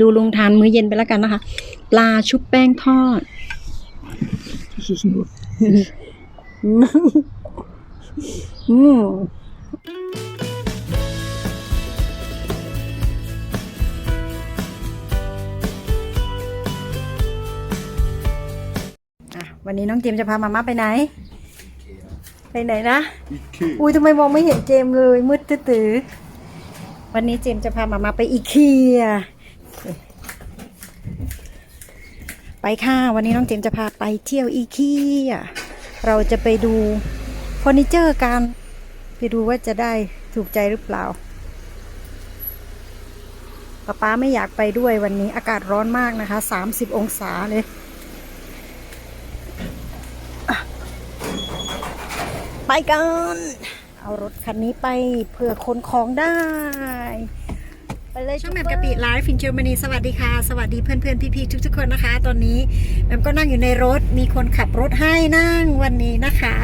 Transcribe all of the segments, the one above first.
ดูลุงทานมื้อเย็นไปแล้วกันนะคะ ปลาชุบแป้งทอด Das ist nur อืมอะวันนี้น้องเจมส์จะพามาม่าไปไหน ไปไหนนะ Ikea. อุ้ยทำไมมองไม่เห็นเจมส์เลยมืดตื้อๆวันนี้เจมส์จะพามามาไปอีเคีย ไปค่ะ วันนี้น้องเจมส์จะพาไปเที่ยวอีเคียเราจะไปดูเฟอร์นิเจอร์กัน ไปดูว่าจะได้ถูกใจหรือเปล่าป๊าป๊าไม่อยากไปด้วยวันนี้อากาศร้อนมากนะคะ 30 องศาเลย ไปกัน เอารถคันนี้ไปเพื่อขนของได้ ไปเลยช่องแมมกะปิไลฟ์ฟินเจอร์มานีสวัสดีค่ะ สวัสดีเพื่อนเพื่อนๆพี่ๆทุกๆคนนะคะ ตอนนี้แมมก็นั่งอยู่ในรถมีคนขับรถให้นั่งวันนี้นะคะ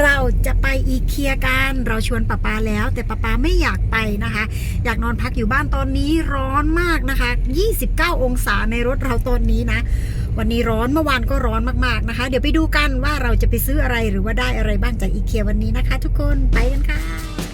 เราจะไปอีเคียกันเราชวนป้าปาแล้ว แต่ป้าปาไม่อยากไปนะคะ อยากนอนพักอยู่บ้านตอนนี้ร้อนมากนะคะ 29 องศาในรถเราตอนนี้นะ วันนี้ร้อนเมื่อวานก็ร้อนมากๆนะคะ เดี๋ยวไปดูกันว่าเราจะไปซื้ออะไรหรือว่าได้อะไรบ้างจากอีเคียวันนี้นะคะ ทุกคนไปกันค่ะ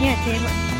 ำเนี่ย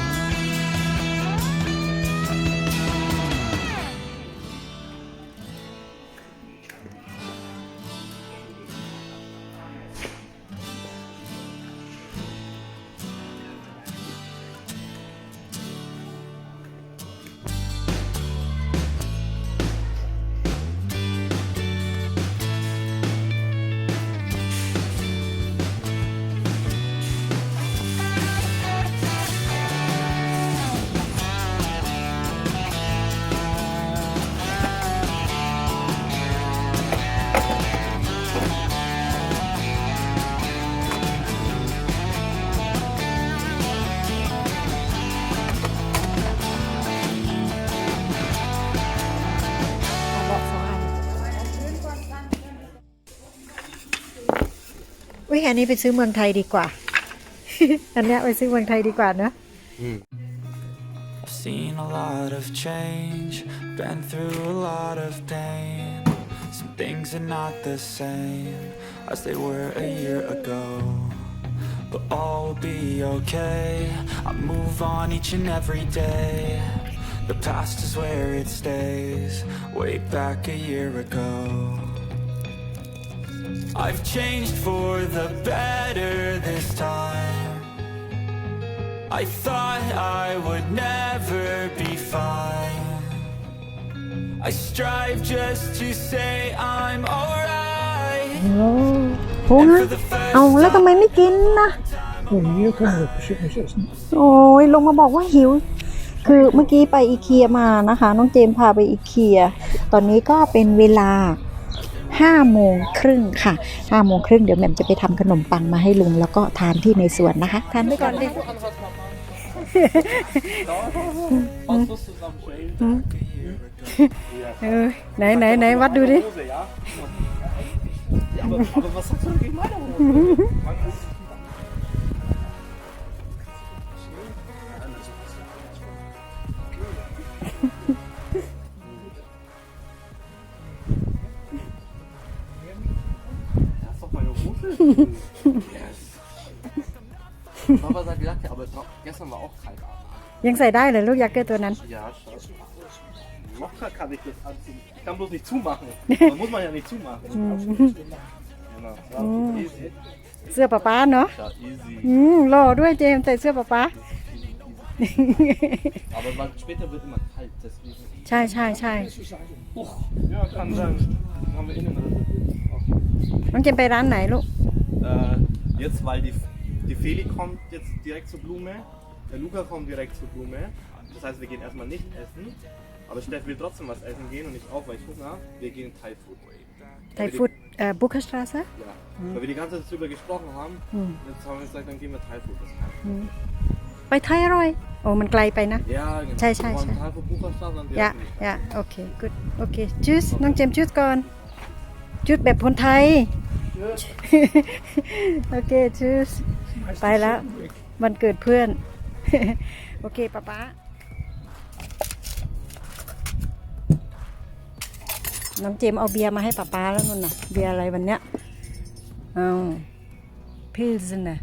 อุ้ยอันนี้ไปซื้อเมืองไทยดีกว่า อันเนี้ยไปซื้อเมืองไทยดีกว่าเนอะ I've seen a lot of change, been through a lot of pain. Some things are not the same as they were a year ago. But all will be okay. I move on each and every day. The past is where it stays, way back a year ago. I've changed for the better this time. I thought I would never be fine. I strive just to say I'm alright. โอ้โห And for the first เอาแล้วทำไมไม่กินนะ Und hier können wir bestimmt nicht essen. โอ้ยลงมาบอกว่าหิว คือเมื่อกี้ไปอีเคียมานะคะ น้องเจมส์พาไปอีเคีย ตอนนี้ก็เป็นเวลา 5โมงครึ่งค่ะ5โมงครึ่งเดี๋ยวแหม่มจะไปทำขนมปังมาให้ลุง แล้วก็ทานที่ในสวนนะคะ ทานไปก่อนเลยเออไหนไหนไหนวัดดูดิ Papa sagt, gesagt, ja, aber doch, gestern war auch kalt. ยังใส่ได้เลยลูกยักษ์เกอร์ตัวนั้น Ja, schau. Locker kann ich das anziehen. Ich kann bloß nicht zumachen. Man muss man ja nicht zumachen. genau. Ja, easy. เสื้อป๊าป๊าเนาะ Ja, easy. อืมหล่อด้วยเจมส์ใส่เสื้อป๊าป๊า Aber man, später wird immer kalt, deswegen. ใช่ใช่ใช่ Ja, kann sein. Dann haben wir innen reserviert. น้องเจมส์ไปร้านไหนลูก Äh, jetzt, weil die, die Feli kommt jetzt direkt zur Blume, der Luca kommt direkt zur Blume. Das heißt, wir gehen erstmal nicht essen. Aber Steff will trotzdem was essen gehen und ich auch, weil ich Hunger habe. Wir gehen Thai Food. ไทยฟูดเอ่อบุคสตราซะ Ja. Weil wir die ganze Zeit darüber gesprochen haben. Hm. Jetzt haben wir gesagt, dann gehen wir Thai Food essen. ไปไทยอร่อยโอ้มันไกลไปนะ Ja, genau. Chai, wir chai, wollen chai. Thai Food Bucherstraße und ยะ direkt ยะโอเคกูดโอเคจูสน้องเจมส์จูสก่อนจูสแบบคนไทย โอเคจูสไปแล้ว วันเกิดเพื่อน โอเคป๊าป๊าน้องเจมเอาเบียร์มาให้ป๊าป๊าแล้วนู่นน่ะ เบียร์อะไรวันเนี้ยเอาพิลส์นะ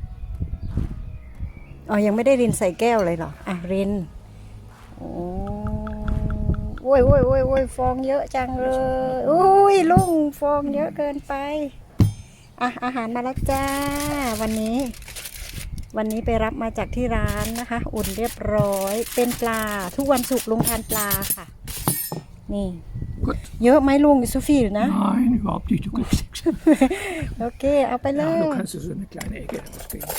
อ๋อยังไม่ได้รินใส่แก้วเลยเหรอ อะรินโอ้โอ้ยโอ้ยโอ้ยโอ้ยฟองเยอะจังเลย อุ้ยลุงฟองเยอะเกินไป อะอาหารมาแล้วจ้า วันนี้ วันนี้ไปรับมาจากที่ร้านนะคะ อุ่นเรียบร้อย เป็นปลาทุกวันศุกร์ลุงทานปลาค่ะ นี่ Gut. เยอะไหมลุงซูฟิลนะ Nein, überhaupt nicht. Du kriegst nichts. โอเค เอาไปเล Ja, ย du kannst dir so eine kleine Ecke rausgeben.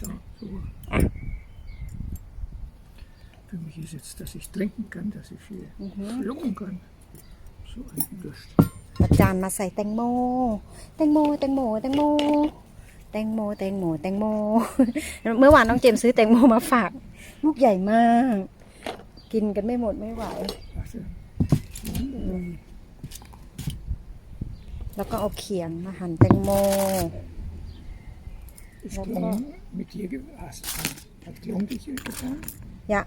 So, so. Für mich ist jetzt, dass ich trinken kann, dass ich hier schlucken kann. So eingelöscht. อาจารย์มาใส่แตงโม แตงโม แตงโม แตงโม แตงโม แตงโม แตงโม เมื่อวานน้องเจมส์ซื้อแตงโมมาฝาก ลูกใหญ่มาก กินกันไม่หมดไม่ไหว Warte. แล้วก็เอาเขียงมาหั่นแตงโม Ist Klong mit dir ge- hast, hat Klong dich hier getan? ยะ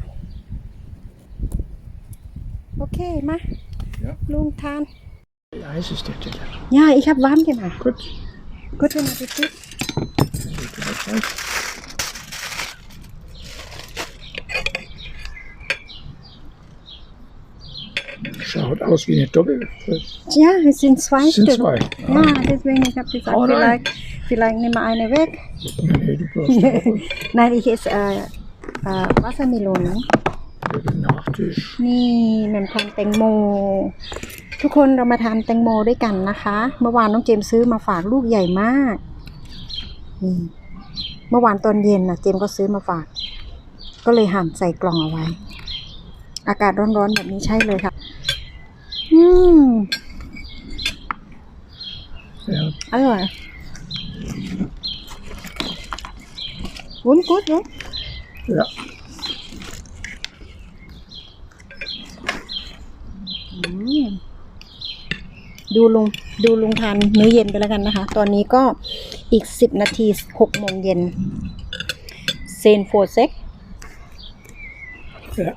โอเคมา Ja. ลุงทาน Wie heiß ist der Teller? ย่าอีครับว้ามกันอะ Gut. ก็จะมาไปซื้อ Dann wird der Zeit. Schaut aus wie eine Doppel. ย่า es sind zwei Es sind Stück zwei. ja deswegen ich habe gesagt Hau rein. vielleicht vielleicht nehmen wir eine weg Nee, du brauchst Doppel. nein ich esse äh, äh, Wassermelone Für den Nachtisch. นี่แหม่ม ทานแตงโมทุกคนเรามาทานแตงโมด้วยกันนะคะ เมื่อวานน้องเจมส์ซื้อมาฝากลูกใหญ่มากนี่เมื่อวานตอนเย็นนะเจมส์ก็ซื้อมาฝาก ก็เลยหั่นใส่กล่องเอาไว้ อากาศร้อนๆแบบนี้ใช่เลยค่ะ อืม Ja, อร่อยวุ้นกุดเนาะ ja. อืม ดูลุงดูลุงทานมื้อเย็นไปแล้วกันนะคะ ตอนนี้ก็อีกสิบนาทีหกโมงเย็นเซนโฟเซ็ก ja.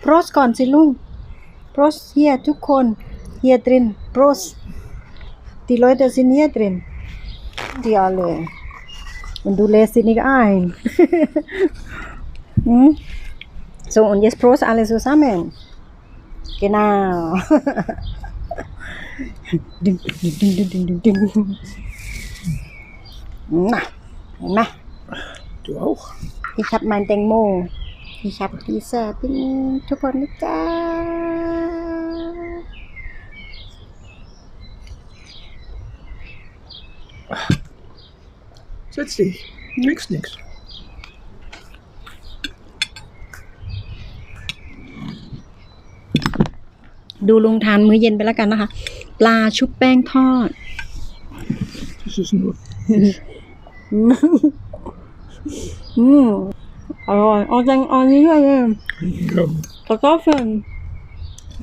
โปรสก่อนสิลุงโปรสเฮียทุกคนเฮียดรินโปรส Die Leute sind hier drin. Die alle. Und du lässt sie nicht ein. hm? So, und jetzt Prost alle zusammen. Genau. ดึงดึงดึงดึงดึงดึงดึงน่ะเห็นไหมว้าวพี่ครับมันแตงโมพี่ครับพี่เซอร์พี่ทุกคนนะจ๊ะเซ็ตสิกส์นิคส์ดูลุงทานมื้อเย็นไปแล้วกันนะคะ ปลาชุบแป้งทอด Das ist nur อืมอร่อยเอาแตงอันนี้ด้วยเลย ja, แต่ก็เฟิน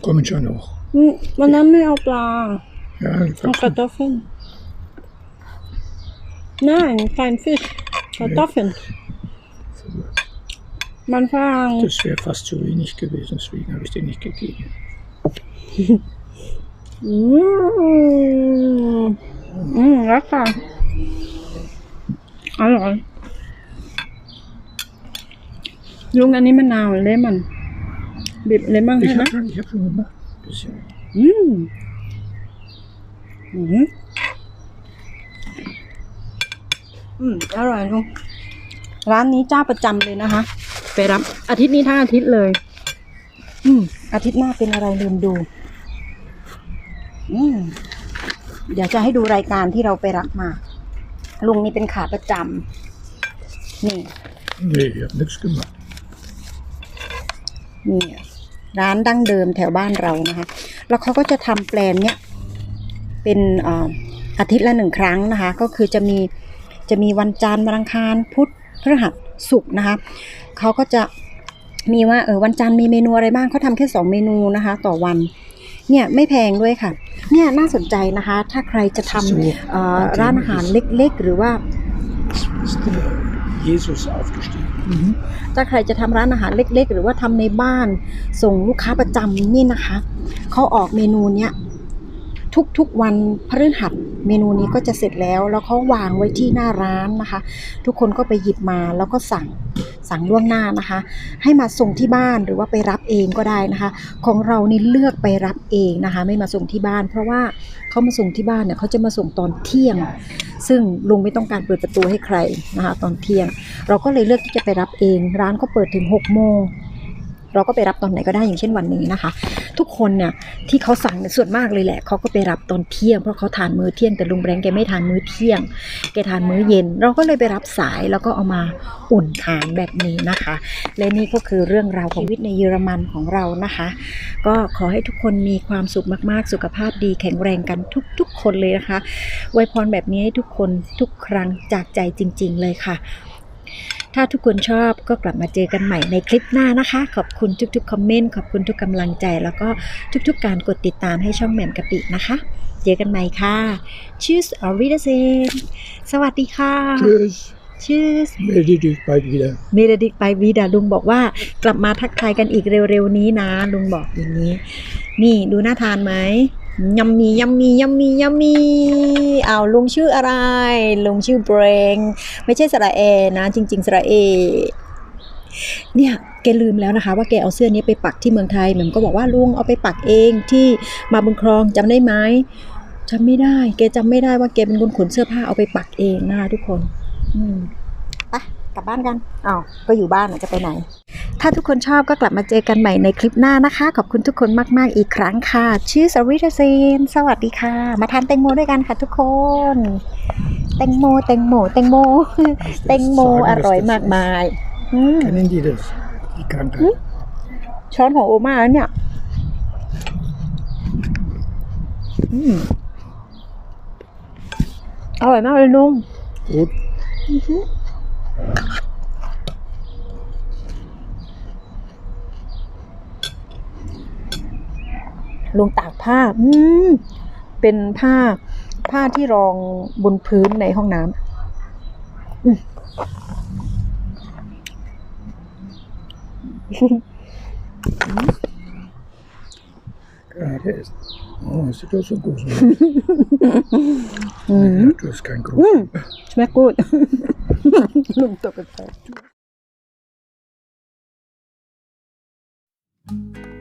kommen schon noch. อืมวันนั้นไม่เอาปลา Ja, เอากระตอฟเฟิน Nein kein Fisch กระตอฟเฟินมันฝรั่ง das wäre fast zu wenig gewesen, deswegen habe ich den nicht gegeben. อืมอืมแล้วค่ะอร่อยลุงอันนี้มะนาวเลมอนบีบเลมอน Ich ให้ habe นะ schon, ich hab schon gemacht. Bisschen. อืมอืมอืมอร่อยลุงร้านนี้เจ้าประจำเลยนะคะ ไปรับ อาทิตย์นี้ทั้งอาทิตย์เลย อืมอาทิตย์หน้าเป็นอะไรลืมดูอืม เดี๋ยวจะให้ดูรายการที่เราไปรับมา ลุงนี่เป็นขาประจำนี่ Nee, ich habe nichts gemacht. นี่ร้านดั้งเดิมแถวบ้านเรานะคะ แล้วเขาก็จะทำแปลนเนี้ยเป็นเอ่ออาทิตย์ละหนึ่งครั้งนะคะ ก็คือจะมีจะมีวันจันทร์วันอังคารพุธพฤหัสศุกร์นะคะเขาก็จะมีว่าเออวันจันทร์มีเมนูอะไรบ้างเขาทำแค่สองเมนูนะคะ ต่อวัน เนี่ยไม่แพงด้วยค่ะ เนี่ยน่าสนใจนะคะ ถ้าใครจะทำเอ่อร้านอาหารเล็กๆ หรือว่า Ist der Jesus aufgestiegen. ถ้าใครจะทำร้านอาหารเล็ก ๆ หรือว่าทำในบ้านส่งลูกค้าประจำนี่นะคะ เขาออกเมนูเนี้ยทุกๆวันพฤหัสเมนูนี้ก็จะเสร็จแล้ว แล้วเขาวางไว้ที่หน้าร้านนะคะ ทุกคนก็ไปหยิบมาแล้วก็สั่ง สั่งล่วงหน้านะคะ ให้มาส่งที่บ้านหรือว่าไปรับเองก็ได้นะคะ ของเรานี่เลือกไปรับเองนะคะ ไม่มาส่งที่บ้าน เพราะว่าเขามาส่งที่บ้านเนี่ยเขาจะมาส่งตอนเที่ยง ซึ่งลุงไม่ต้องการเปิดประตูให้ใครนะคะ ตอนเที่ยง เราก็เลยเลือกที่จะไปรับเอง ร้านก็เปิดถึง6โมง เราก็ไปรับตอนไหนก็ได้อย่างเช่นวันนี้นะคะ ทุกคนเนี่ยที่เขาสั่งส่วนมากเลยแหละเขาก็ไปรับตอนเที่ยงเพราะเขาทานมื้อเที่ยงแต่ลุงแบงค์แกไม่ทานมื้อเที่ยงแกทานมื้อเย็น เราก็เลยไปรับสายแล้วก็เอามาอุ่นทานแบบนี้นะคะ และนี่ก็คือเรื่องราวของชีวิตในเยอรมันของเรานะคะ ก็ขอให้ทุกคนมีความสุขมากๆ สุขภาพดีแข็งแรงกันทุก ๆ คนเลยนะคะไวยพรแบบนี้ให้ทุกคนทุกครั้งจากใจจริง ๆ เลยค่ะ ถ้าทุกคนชอบก็กลับมาเจอกันใหม่ในคลิปหน้านะคะ ขอบคุณทุกๆคอมเมนต์ขอบคุณทุกกำลังใจ แล้วก็ทุกๆการกดติดตามให้ช่องแหม่มกะปินะคะ เจอกันใหม่ค่ะชื่ออริดาเซนสวัสดีค่ะ Tschüss. ชื่อ Melde dich bald wieder. เมเดดิกไปวีดาลุงบอกว่ากลับมาทักทายกันอีกเร็วๆนี้นะ ลุงบอกอย่างนี้ นี่ดูน่าทานไหม ยำมียำมียำมียำมีอ้าวลุงชื่ออะไร ลุงชื่อเบรงไม่ใช่สระเอนะจริง ๆ สระเอ เนี่ยแกลืมแล้วนะคะ ว่าแกเอาเสื้อนี้ไปปักที่เมืองไทยเหมือนก็บอกว่าลุงเอาไปปักเองที่มาบุญครองจำได้ไหมจำไม่ได้ แกจำไม่ได้ว่าแกเป็นคนขนเสื้อผ้าเอาไปปักเองนะคะทุกคน อืม กลับบ้านกันอ้าวก็อยู่บ้านน่ะจะไปไหน ถ้าทุกคนชอบก็กลับมาเจอกันใหม่ในคลิปหน้านะคะ ขอบคุณทุกคนมาก ๆ อีกครั้งค่ะ ชื่อสวิทเซนสวัสดีค่ะ มาทานแตงโมด้วยกันค่ะทุกคน แตงโม แตงโม แตงโม แตงโมอร่อยมากมายอืม Kennen die das? Die Krankheit. ช้อนของโอมาแล้วเนี่ยอืมอร่อยมากเลยลุง Gut. ลุงตากผ้า อืม เป็นผ้า ผ้าที่รองบนพื้นในห้องน้ำ อืม Gerade ist. Oh, sieht doch so gut aus. อืม Ja, du hast keinen Grund. อืมใ